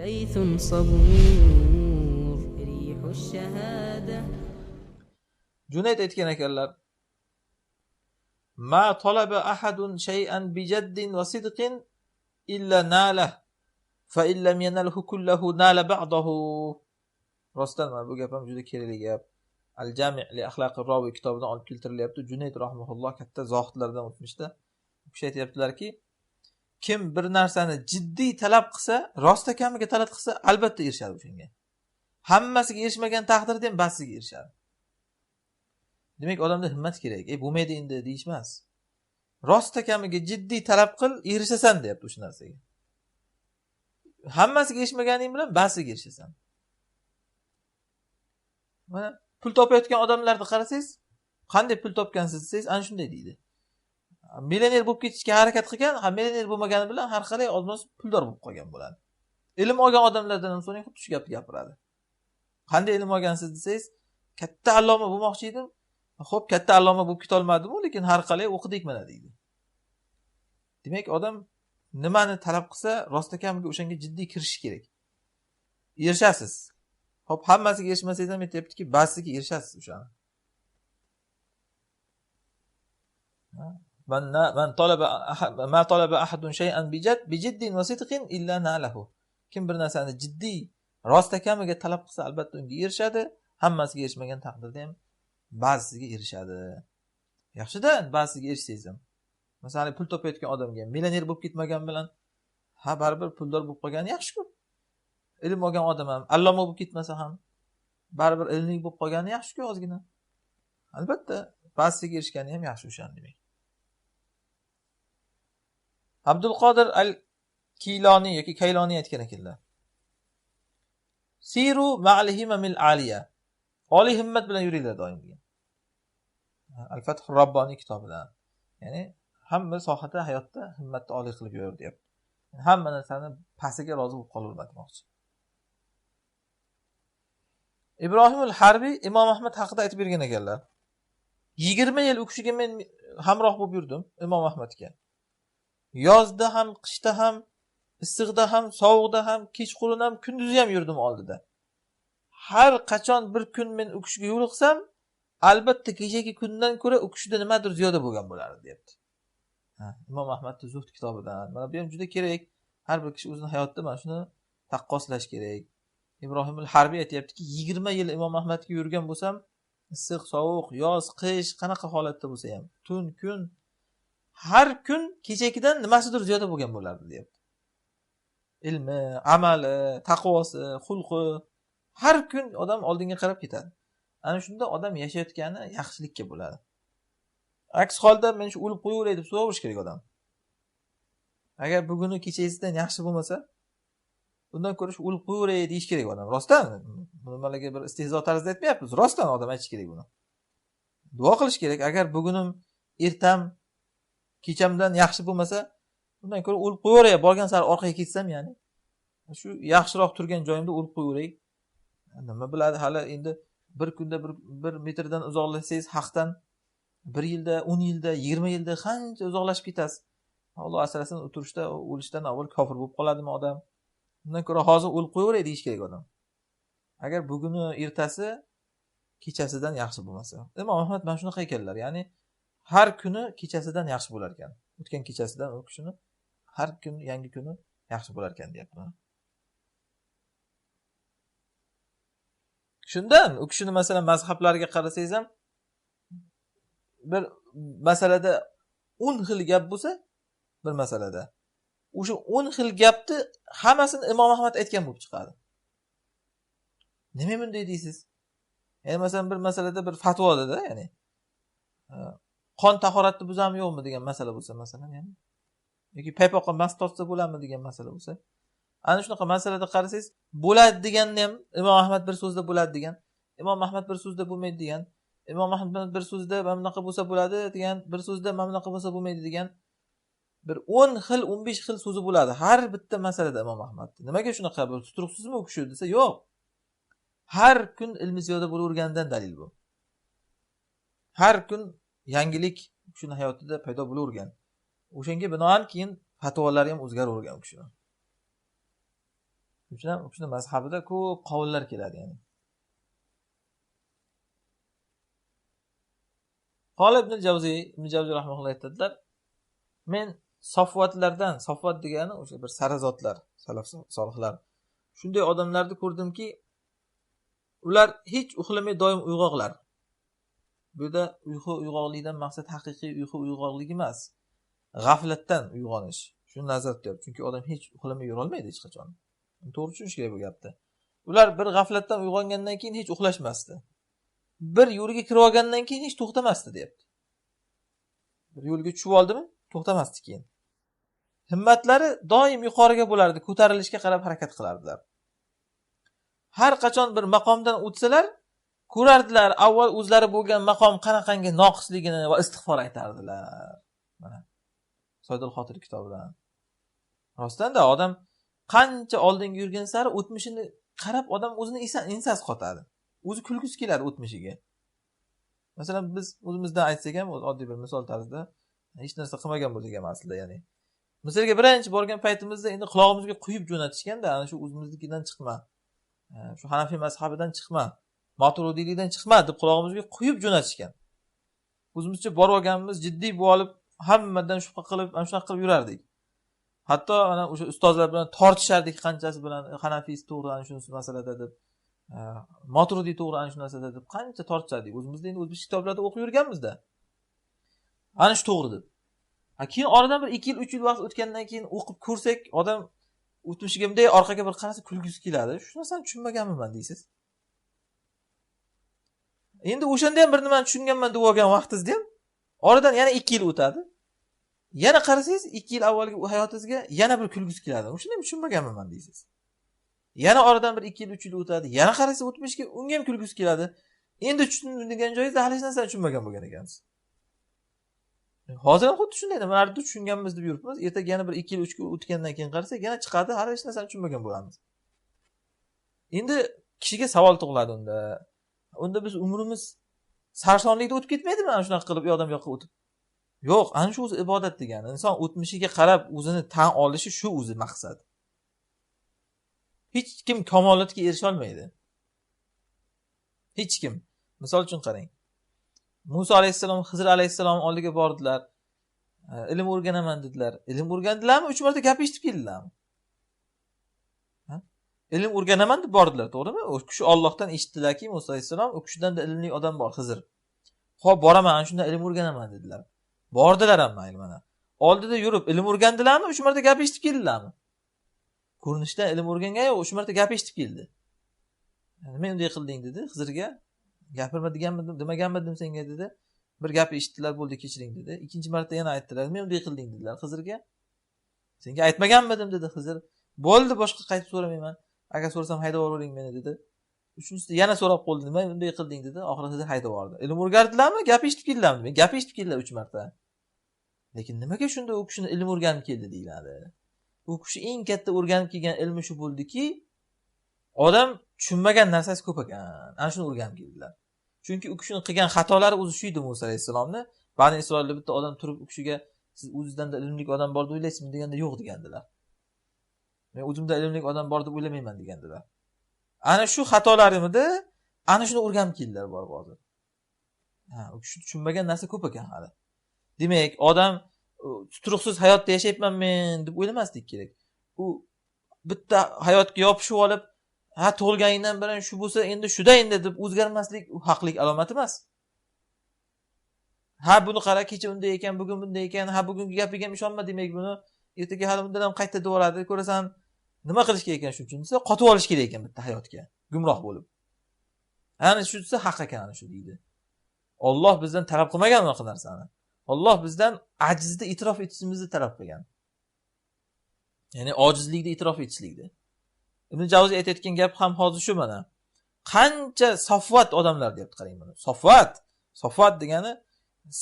ليث صبور ريح الشهادة junayd aytgan ekanlar ma talaba ahadun shay'an bijaddin va sidqin illa nalah fa illam yanalhu kullahu nala ba'dahu rostdan mana bu gap ham juda kerakli gap al jami li axlaqi roviy kitobidan olib keltirilyapti junayd rahmaulloh katta zohidlardan o'tmishda u kishi aytyaptilarki kim bir narsani jiddiy talab qilsa rostakamiga talab qilsa albatta erishadi o'shanga hammasiga erishmagan taqdirda ham ba'zisiga erishadi. Demak odamda himmat kerak. E bo'lmaydi endi deyish emas rostakamiga jiddiy talab qil erishasan deyapti o'sha narsaga. Hammasiga erishmaganing bilan ba'zisiga erishasan. Mana pul topayotgan odamlarni qarasangiz qanday pul topgansiz desangiz ana shunday deydi. Millioner bo'lib ketishga harakat qilgan ha millioner bo'lmagani bilan har qalay oz puldor bo'lib qolgan bo'ladi. Ilm olgan odamlardan ham so'rang xuddi shu gapni gapiradi. Qanday ilm olgansiz desangiz katta alloma bo'lmoqchi edim. Ho'p katta alloma bo'lib ketolmadimu lekin har qalay o'qidik mana deydi. Demak odam nimani talab qilsa rostakamiga o'shanga jiddiy kirishish kerak. Erishasiz. Ho'p hammasiga erishmasangiz ham aytyaptiki ba'zisiga erishasiz o'shani. من من طلب ما طلب احد شيئا بجد بجد وصدق الا ناله kim bir narsani jiddiy rostakamiga talab qilsa albatta unga erishadi hammasiga erishmagan taqdirda ham ba'zisiga erishadi yaxshida ba'zisiga erishsangiz ham masalan pul topayotgan odamga millioner bo'lib ketmagan bilan ha baribir puldor bo'lib qolgani yaxshiku ilm olgan odam ham alloma bo'lib ketmasa ham baribir ilmli bo'lib qolgani yaxshiku ozgina albatta ba'zisiga erishgani ham yaxshi o'shani demak Abdul qodir al kiloniy yoki kayloniy aytgan ekanlar siru ma'lihimamil aliya. Oliy himmat bilan yuringlar doim degan al fath robboniy kitobidan. Ya'ni hamma sohada hayotda himmatni oliy qilib yur deyapti hamma narsani pastiga rozi bo'lib qolaverma demoqchi ibrohimul harbiy imom ahmad haqida aytib bergan ekanlar. Yigirma yil u kishiga men hamroh bo'lib yurdim imom ahmadga. Yozda ham qishda ham issiqda ham sovuqda ham kechqurun ham kunduzi ham yurdim oldida. Har qachon bir kun men u kishiga yo'liqsam albatta kechagi kundan ko'ra u kishida nimadir ziyoda bo'lgan bo'lardi deyapti. Imom ahmadni zuhd kitobidan. Mana bu ham juda kerak. Har bir kishi o'zini hayotida mana shuni taqqoslash kerak. Ibrohimul harbiy aytyaptiki yigirma yil imom ahmadga yurgan bo'lsam issiq sovuq yoz qish qanaqa holatda bo'lsa ham tun kun har kun kechagidan nimasidir ziyoda bo'lgan bo'lardi deyapti. Ilmi amali taqvosi xulqi har kun odam oldinga qarab ketadi. Ana shunda odam yashayotgani yaxshilikka bo'ladi. Aks holda men shu o'lib qo'yaveray deb so'raverish kerak odam. Agar buguni kechagisidan yaxshi bo'lmasa undan ko'ra shu o'lib qo'yaveray deyish kerak odam rostdan? Nimalarga bir istehzo tarzida aytmayapmiz rostdan odam aytish kerak buni. Duo qilish kerak agar bugunim ertam kechamdan yaxshi bo'lmasa undan ko'ra o'lib qo'yaveray borgan sari orqaga ketsam ya'ni. Shu yaxshiroq turgan joyimda o'lib qo'yaveray. Nima biladi hali endi bir kunda bir bir metrdan uzoqlashsangiz haqdan bir yilda o'n yilda yigirma yilda qancha uzoqlashib ketasiz. Alloh asrasin o'tirishda o'lishdan avval kofir bo'lib qoladimi odam? Undan ko'ra hozir o'lib qo'yaveray deyish kerak odam. Agar buguni ertasi kechasidan yaxshi bo'lmasa. Imom ahmad mana shunaqa ekanlar ya'ni har kuni kechasidan yaxshi bo'lar ekan o'tgan kechasidan u kishini har kun yangi kuni yaxshi bo'lar ekan deyapman. Shundan u kishini masalan mazhablariga qarasangiz ham bir masalada o'n xil gap bo'lsa bir masalada. O'sha o'n xil gapni hammasini imom ahmad aytgan bo'lib chiqadi. Nima bunday deysiz? Ya'ni masalan bir masalada bir fatvodada ya'ni qon tahoratni buzadimi yo'qmi degan masala bo'lsa masalan ya'ni. Yoki paypoqqa mast tortsa bo'ladimi degan masala bo'lsa. Ana shunaqa masalada qarasangiz bo'ladi deganni ham imom ahmad bir so'zda bo'ladi degan imom ahmad bir so'zda bo'lmaydi degan imom ahmad bir so'zda mana bunaqa bo'lsa bo'ladi degan bir so'zda mana bunaqa bo'lsa bo'lmaydi degan bir o'n xil o'n besh xil so'zi bo'ladi. Har bitta masalada imom ahmadni nimaga shunaqa bir tuturuqsizmi u kishi desa? Yo'q. Har kun ilmi ziyoda bo'laverganidan dalil bu. Har kun yangilik u kishini hayotida paydo bo'lavergan. O'shanga binoan keyin fatvolari ham o'zgaravergan u kishini shuning uchun ham u kishini mazhabida ko'p qovullar keladi ya'ni. Qola ibn javziy ibn javziy rahmaulloh aytadilar men sofvatlardan sofvat degani o'sha bir sarazotlar salaf solihlar. Shunday odamlarni ko'rdimki ular hech uxlamay doim uyg'oqlar. Bu yerda uyqu uyg'oqlikdan maqsad haqiqiy uyqu uyg'oqlik emas. G'aflatdan uyg'onish. Shuni nazarda tutyapti. Chunki odam hech uxlamay yurolmaydi hech qachon. To'g'ri tushunish kerak bu gapni ular bir g'aflatdan uyg'ongandan keyin hech uxlashmasdi. Bir yo'lga kirib olgandan keyin hech to'xtamasdi deyapti. Bir yo'lga tushib oldimi to'xtamasdi keyin. Himmatlari doim yuqoriga bo'lardi ko'tarilishga qarab harakat qilardilar. Har qachon bir maqomdan o'tsalar ko'rardilar avval o'zlari bo'lgan maqom qanaqangi noqisligini va istig'for aytardilar. Mana soydul xotir kitobidan. Rostanda odam qancha oldinga yurgan sari o'tmishini qarab odam o'zini ensasi qotadi. O'zi kulgisi keladi o'tmishiga. Masalan biz o'zimizdan aytsak ham oddiy bir misol tarzida hech narsa qilmagan bo'lsak ham aslida ya'ni misrga birinchi borgan paytimizda endi qulog'imizga quyib jo'natishganda ana shu o'zimiznikidan chiqma e, shu hanafiy mazhabidan chiqma. Moturudiylikdan chiqma deb qulog'imizga quyib jo'natishgan. O'zimizcha borib olganmiz jiddiy bo'lib olib hammadan shubha qilib ana shunaqa qilib yurardik. Hatto ana o'sha ustozlar bilan tortishardik qanchasi bilan hanafiysi to'g'ri ana shu masalada deb e, moturidiy to'g'ri ana shu narsada deb qancha tortishardik. O'zimizda endi o'zbekcha kitoblarda o'qib yurganmizda. Ana shu to'g'ri deb. Keyin oradan bir ikki yil uch yil vaqt o'tgandan keyin o'qib ko'rsak odam o'tmishiga bunday orqaga bir qarasa kulgisi keladi. Shu narsani tushunmaganman deysiz. Endi o'shanda ham bir nimani tushunganman deb olgan vaqtingizda ham oradan yana ikki yil o'tadi. Yana qarasangiz ikki yil avvalgi hayotingizga yana bir kulgisi keladi. O'shanda ham tushunmaganman deysiz. Yana oradan bir ikki yil uch yil o'tadi. Yana qarasangiz o'tmishga unga ham kulgisi keladi. Endi tushundim degan joyingizda hali hech narsani tushunmagan bo'lgan ekansiz. Hozir ham xuddi shunday mana tushunganmiz deb yuribmiz. Ertaga yana bir ikki yil uch yil o'tgandan keyin qarasak yana chiqadi hali hech narsani tushunmagan bo'lamiz. Endi kishiga savol tug'iladi unda. Unda biz umrimiz sarsonlikda o'tib ketmaydimi ana shunaqa qilib u yoqdan bu yoqqa o'tib? Yo'q ana shu o'zi ibodat degani. Inson o'tmishiga qarab o'zini tan olishi shu o'zi maqsad. Hech kim kamolotga erisholmaydi hech kim. Misol uchun qarang. Muso alayhissalom hizr alayhissalom oldiga bordilar. Ilm o'rganaman dedilar. Ilm o'rgandilarmi? Uch marta gap eshitib keldilarmi? Ilm o'rganaman deb bordilar to'g'rimi? U kishi ollohdan eshitdilarki muso alayhissalom u kishidan ilmli odam bor hizr. Ho'p boraman ana shundan ilm o'rganaman dedilar. Bordilar ham mayli mana. Oldida yurib ilm o'rgandilarmi? Uch marta gap eshitib keldilarmi? Ko'rinishdan ilm o'rgangan yo'q uch marta gap eshitib keldi. Nima unday qilding dedi hizrga. Gapirma deganmidim demaganmidim senga dedi. Bir gap eshitdilar bo'ldi kechiring dedi. Ikkinchi marta yana aytdilar nima unday qilding dedilar hizrga. Senga aytmaganmidim dedi hizr. Bo'ldi boshqa qaytib so'ramayman. Agar so'rasam haydab yubording meni dedi. Uchinchisida yana so'rab qoldi nima bunday qilding dedi. Oxirida hizr haydab yubordi. Ilm o'rgatdilarmi gap eshitib keldilarmi? Gap eshitib keldilar uch marta. Lekin nimaga shunda u kishini ilm o'rganib keldi deyiladi. U kishi eng katta o'rganib kelgan ilmi shu bo'ldiki odam tushunmagan narsasi ko'p ekan. Ana shuni o'rganib keldilar. Chunki u kishini qilgan xatolari o'zi shu edi muso alayhissalomni. Bani isroilda bitta odam turib u kishiga siz o'zizdanda ilmli odam bor deb o'ylaysizmi? deganda yo'q degandilar. Men o'zimda ilmli odam bor deb o'ylamayman degandilar. Ana shu xatolarimida ana shuni o'rganib keldilar borib hozir. Ha u kishi tushunmagan narsa ko'p ekan hali. Demak odam tuturuqsiz hayotda yashayapman men deb o'ylamaslik kerak. U bitta hayotga yopishib olib ha tug'ilganingdan beri shu bo'lsa endi shuda endi deb o'zgarmaslik u haqlik alomati emas. Ha buni qara kecha unday ekan bugun bunday ekan ha bugungi gapiga ham ishonma demak buni ertaga hali undan ham qayta deb yuboradi ko'rasan nima qilish kerak ekan shu uchun desa qotib olish kerak ekan bitta hayotga. Gumroh bo'lib. Ana shu desa haq ekan ana shu deydi. Olloh bizdan talab qilmagan unaqa narsani. Olloh bizdan ajizni e'tirof etishimizni talab qilgan. Ya'ni ojizlikni e'tirof etishlikni ibn javziy aytayotgan gap ham hozir shu mana. Qancha sofvat odamlar deyapti qarang buni sofvat. Sofvat degani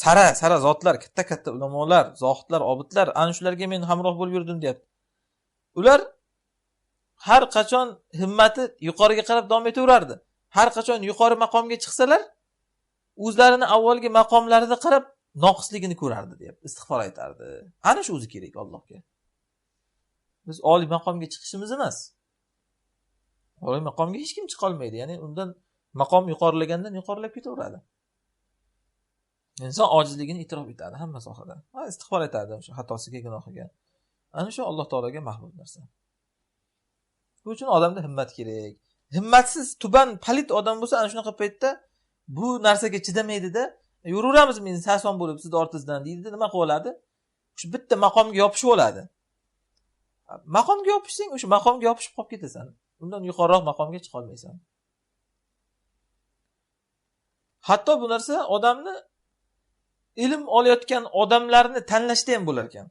sara sara zotlar katta katta ulamolar zohidlar obidlar ana shularga men hamroh bo'lib yurdim deyapti. Ular har qachon himmati yuqoriga qarab davom etaverardi. Har qachon yuqori maqomga chiqsalar o'zlarini avvalgi maqomlarida qarab noqisligini ko'rardi deyapti istig'for aytardi. Ana shu o'zi kerak allohga. Biz oliy maqomga chiqishimiz emas. Oliy maqomga hech kim chiqolmaydi ya'ni undan maqom yuqorilagandan yuqorilab ketaveradi. Inson ojizligini e'tirof etadi hamma sohada. Va istig'for etadi o'sha xatosiga gunohiga. Ana shu alloh taologa mahbub narsa. Bu uchun odamda himmat kerak. Himmatsiz tuban palit odam bo'lsa ana shunaqa paytda bu narsaga chidamaydida yuraveramiz men sarson bo'lib sizni ortingizdan deydida nima qilib oladi? Shu bitta maqomga yopishib oladi. Maqomga yopishsang o'sha maqomga yopishib qolib ketasan. Undan yuqoriroq maqomga chiqolmaysan hatto bu narsa odamni ilm olayotgan odamlarni tanlashda ham bo'lar ekan.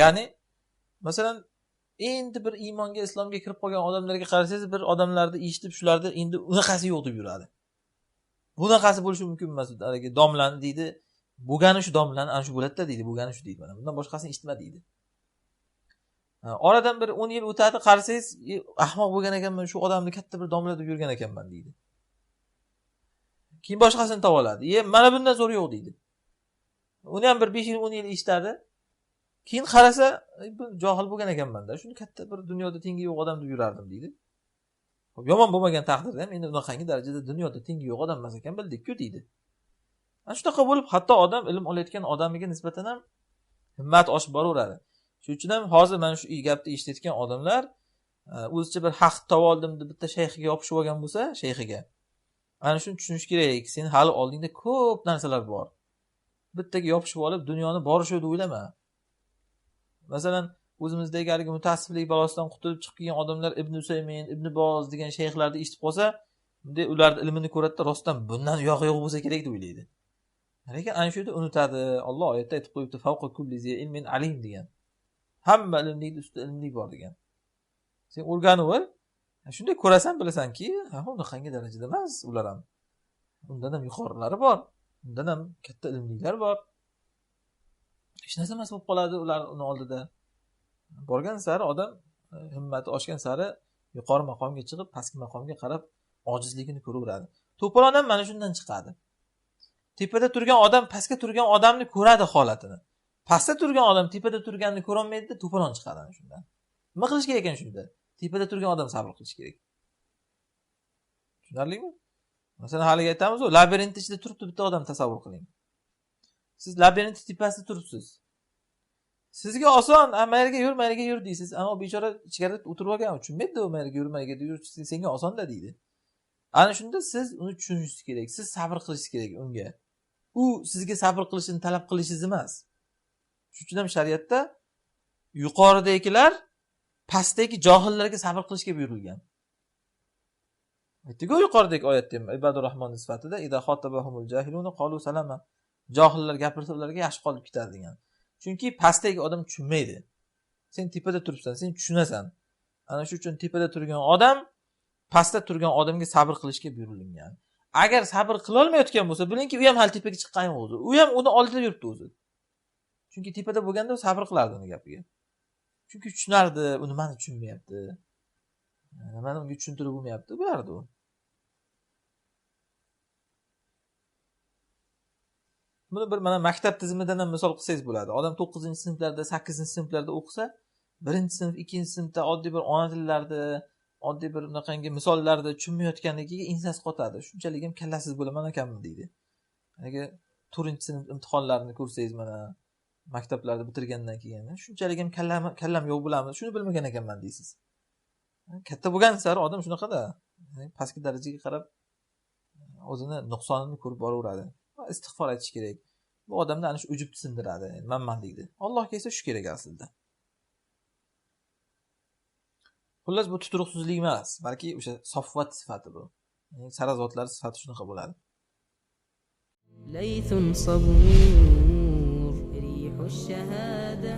Ya'ni masalan endi bir iymonga islomga kirib qolgan odamlarga qarasangiz bir odamlarni eshitib shularni endi unaqasi yo'q deb yuradi. Bunaqasi bo'lishi mumkin emas haligi domlani deydi bo'lgani shu domlani ana shu bo'ladida deydi. Bo'lgani shu deydi mana. Bundan boshqasini eshitma deydi. Oradan bir o'n yil o'tadi qarasangiz e, ahmoq bo'lgan ekanman shu odamni katta bir domla deb yurgan ekanman deydi. Keyin boshqasini topib oladi e mana bundan zo'r yo'q deydi. Uni ham bir besh yil o'n yil eshitadi. Keyin qarasa johil bo'lgan ekanmanda shuni katta bir dunyoda tengi yo'q odam deb yurardim deydi. Yomon bo'lmagan taqdirda ham endi unaqangi darajada dunyoda tengi yo'q odam emas ekan bildikku deydi. Ana shunaqa bo'lib hatto odam ilm olayotgan odamiga nisbatan ham himmati oshib boraveradi. Shuning uchun ham hozir mana shu gapni eshitayotgan odamlar e, o'zicha bir haq topib oldim deb bitta shayxiga yopishib olgan bo'lsa shayxiga ana shuni tushunish kerak seni hali oldingda ko'p narsalar bor. Bittaga yopishib olib dunyoni borish deb o'ylama. Masalan o'zimizdagi haligi mutaassiblik balosidan qutulib chiqib kelgan odamlar ibn usaymin ibn boz degan shayxlarni eshitib qolsa bunday ularni ilmini ko'radida rostdan bundan uyog'i yo'q bo'lsa kerak deb o'ylaydi. Lekin ana shu yerda unutadi. Olloh oyatda aytib qo'yibdi favqa kulli ilmin alim degan. Hamma ilmlikni ustida ilmlik bor degan. Sen o'rganaver shunday ko'rasan bilasanki unaqangi darajada emas ular ham. Undan ham yuqorilari bor. Undan ham katta ilmliklar bor. Hech narsa emas bo'lib qoladi ular uni oldida. Borgan sari odam e, himmati oshgan sari yuqori maqomga chiqib pastki maqomga qarab ojizligini ko'raveradi. To'polon ham mana shundan chiqadi. Tepada turgan odam pastga turgan odamni ko'radi holatini. Pastda turgan odam tepada turganini ko'rolmaydida to'polon chiqadi ana shundan. Nima qilish kerak ekan shunda? Tepada turgan odam sabr qilish kerak. Tushunarlimi? Masalan haligi aytamizu labirintni ichida turibdi bitta odam tasavvur qiling. Siz labirint tepasida turibsiz. Sizga oson mayerga yur mayerga yur deysiz. Ammo bechora ichkarida o'tirib olgan tushunmaydi u mayerga yur mayerga yur senga osonda deydi. Ana shunda siz uni tushunishingiz kerak siz sabr qilishingiz kerak unga. U sizga sabr qilishini talab qilishingiz emas. Shuning uchun ham shariatda yuqoridagilar pastdagi johillarga sabr qilishga buyurilgan. Aytdiku yuqoridagi oyatda ham ibodur rahmon sifatida johillar gapirsa ularga yaxshi qolib ketadi degan. Chunki pastdagi odam tushunmaydi. Sen tepada turibsan sen tushunasan. Ana shu uchun tepada turgan odam pastda turgan odamga sabr qilishga buyurilgan. Agar sabr qilolmayotgan bo'lsa bilingki u ham hali tepaga chiqqan yo'q o'zi. U ham uni oldida yuribdi o'zi. Chunki tepada bo'lganda u sabr qilardi uni gapiga. Chunki tushunardi u nimani tushunmayapti. Nimani unga tushuntirib bo'lmayapti bo'lardi u. buni bir mana maktab tizimidan ham misol qilsangiz bo'ladi. Odam to'qqizinchi sinflarda sakkizinchi sinflarda o'qisa birinchi sinf ikkinchi sinfda oddiy bir ona tillarni oddiy bir bunaqangi misollarni tushunmayotganligiga ensasi qotadi. Shunchalik ham kallasiz bo'laman ekanmi deydi. Haligi to'rtinchi sinf imtihonlarini ko'rsangiz mana maktablarni bitirgandan keyin shunchalik ham kallam kallam yo'q bo'lamiz. Shuni bilmagan ekanman deysiz. Katta bo'lgan sari odam shunaqada pastki darajaga qarab o'zini nuqsonini ko'rib boraveradi. istig'for aytish kerak bu odamni ana shu ujubni sindiradi manmanlikni allohga esa shu kerak aslida xullas bu tuturuqsizlik emas balki o'sha sofvat sifati bu sarazotlar sifati shunaqa bo'ladi ليث صبور ريح الشهاده